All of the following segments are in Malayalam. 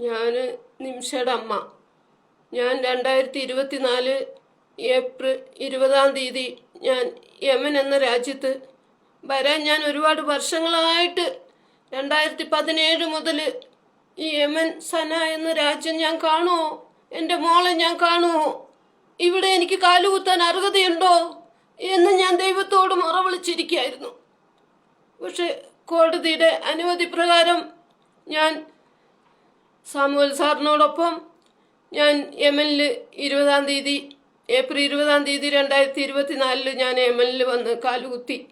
ഞാൻ നിമിഷയുടെ അമ്മ. ഞാൻ രണ്ടായിരത്തി ഇരുപത്തിനാല് ഏപ്രിൽ ഇരുപതാം തീയതി ഞാൻ യമൻ എന്ന രാജ്യത്ത് വരാൻ ഞാൻ ഒരുപാട് വർഷങ്ങളായിട്ട് രണ്ടായിരത്തി പതിനേഴ് മുതൽ ഈ യമൻ സന എന്ന രാജ്യം ഞാൻ കാണുമോ എന്റെ മോളെ ഞാൻ കാണുമോ ഇവിടെ എനിക്ക് കാലുകുത്താൻ അർഹതയുണ്ടോ? എന്ന് ഞാൻ ദൈവത്തോട് മുറ വിളിച്ചിരിക്കുകയായിരുന്നു പക്ഷെ കോടതിയുടെ അനുമതി പ്രകാരം ഞാൻ സാമുവൽ സാറിനോടൊപ്പം ഞാൻ യമനിൽ ഇരുപതാം തീയതി ഏപ്രിൽ ഇരുപതാം തീയതി രണ്ടായിരത്തി ഇരുപത്തിനാലിൽ ഞാൻ യമനിൽ വന്ന് കാലുകുത്തി.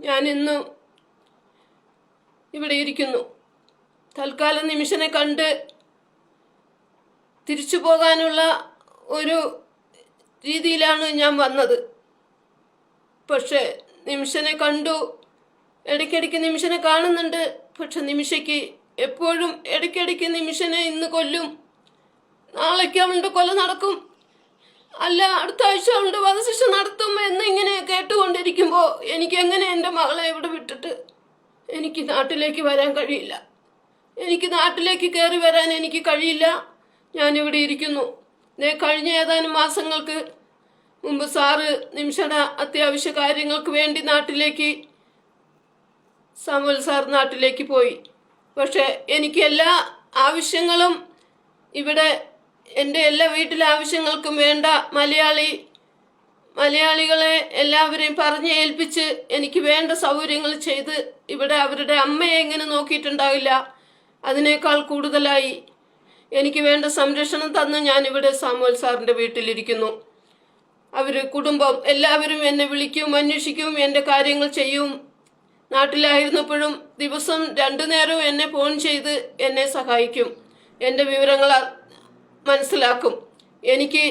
ഞാൻ ഇന്ന് ഇവിടെ ഇരിക്കുന്നു. തൽക്കാല നിമിഷനെ കണ്ട് തിരിച്ചു പോകാനുള്ള ഒരു രീതിയിലാണ് ഞാൻ വന്നത്. പക്ഷേ നിമിഷനെ കണ്ടു. ഇടയ്ക്കിടയ്ക്ക് നിമിഷനെ കാണുന്നുണ്ട്. പക്ഷെ നിമിഷയ്ക്ക് എപ്പോഴും ഇടയ്ക്കിടയ്ക്ക് നിമിഷനെ ഇന്ന് കൊല്ലും. നാളേക്ക് അവളുടെ കൊല നടക്കും. അല്ല അടുത്ത ആഴ്ച അവളുടെ വധശിക്ഷ നടത്തും എന്നിങ്ങനെ കേട്ടുകൊണ്ടിരിക്കുമ്പോൾ എനിക്ക് എങ്ങനെ എന്റെ മകളെ ഇവിടെ വിട്ടിട്ട് എനിക്ക് നാട്ടിലേക്ക് വരാൻ കഴിയില്ല? എനിക്ക് നാട്ടിലേക്ക് കയറി വരാൻ എനിക്ക് കഴിയില്ല. ഞാനിവിടെ ഇരിക്കുന്നു. ദേ കഴിഞ്ഞ ഏതാനും മാസങ്ങൾക്ക് മുമ്പ് സാറ് നിമിഷയുടെ അത്യാവശ്യ കാര്യങ്ങൾക്ക് വേണ്ടി നാട്ടിലേക്ക് സാമുവൽ സാർ നാട്ടിലേക്ക് പോയി. പക്ഷെ എനിക്ക് എല്ലാ ആവശ്യങ്ങളും ഇവിടെ എന്റെ എല്ലാ വീട്ടിലെ ആവശ്യങ്ങൾക്കും വേണ്ട മലയാളി മലയാളികളെ എല്ലാവരെയും പറഞ്ഞ് ഏൽപ്പിച്ച് എനിക്ക് വേണ്ട സൗകര്യങ്ങൾ ചെയ്ത് ഇവിടെ അവരുടെ അമ്മയെ എങ്ങനെ നോക്കിയിട്ടുണ്ടാവില്ല അതിനേക്കാൾ കൂടുതലായി എനിക്ക് വേണ്ട സംരക്ഷണം തന്ന് ഞാനിവിടെ സാമുവൽ സാറിന്റെ വീട്ടിലിരിക്കുന്നു. അവർ കുടുംബം എല്ലാവരും എന്നെ വിളിക്കും അന്വേഷിക്കും എന്റെ കാര്യങ്ങൾ ചെയ്യും നാട്ടിലായിരുന്നപ്പോഴും ദിവസം രണ്ടു നേരവും എന്നെ ഫോൺ ചെയ്ത് എന്നെ സഹായിക്കും. എന്റെ വിവരങ്ങൾ മനസ്സിലാക്കും. എനിക്ക്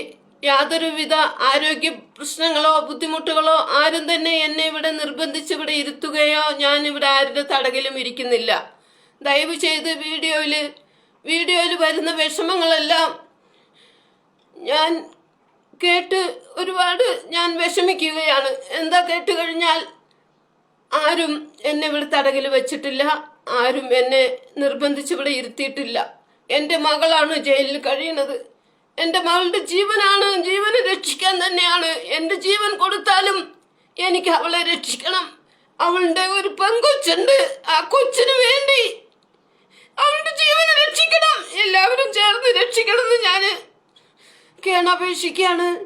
യാതൊരുവിധ ആരോഗ്യ പ്രശ്നങ്ങളോ ബുദ്ധിമുട്ടുകളോ ആരും തന്നെ എന്നെ ഇവിടെ നിർബന്ധിച്ച് ഇവിടെ ഇരുത്തുകയോ ഞാൻ ഇവിടെ ആരുടെ തടകിലും ഇരിക്കുന്നില്ല. ദയവ് ചെയ്ത് വീഡിയോയിൽ വീഡിയോയിൽ വരുന്ന വിഷമങ്ങളെല്ലാം ഞാൻ കേട്ട് ഒരുപാട് ഞാൻ വിഷമിക്കുകയാണ്. എന്താ കേട്ട് കഴിഞ്ഞാൽ ആരും എന്നെ ഇവിടെ തടകിൽ വെച്ചിട്ടില്ല. ആരും എന്നെ നിർബന്ധിച്ച് ഇവിടെ ഇരുത്തിയിട്ടില്ല. എന്റെ മകളാണ് ജയിലിൽ കഴിയുന്നത്. എന്റെ മകളുടെ ജീവനാണ്. ജീവനെ രക്ഷിക്കാൻ തന്നെയാണ്. എന്റെ ജീവൻ കൊടുത്താലും എനിക്ക് അവളെ രക്ഷിക്കണം. അവളുടെ ഒരു പെങ്കൊച്ചുണ്ട്. ആ കൊച്ചിന് വേണ്ടി അവളുടെ ജീവനെ രക്ഷിക്കണം. എല്ലാവരും ചേർന്ന് രക്ഷിക്കണം എന്ന് ഞാൻ കേണപേക്ഷിക്കുകയാണ്.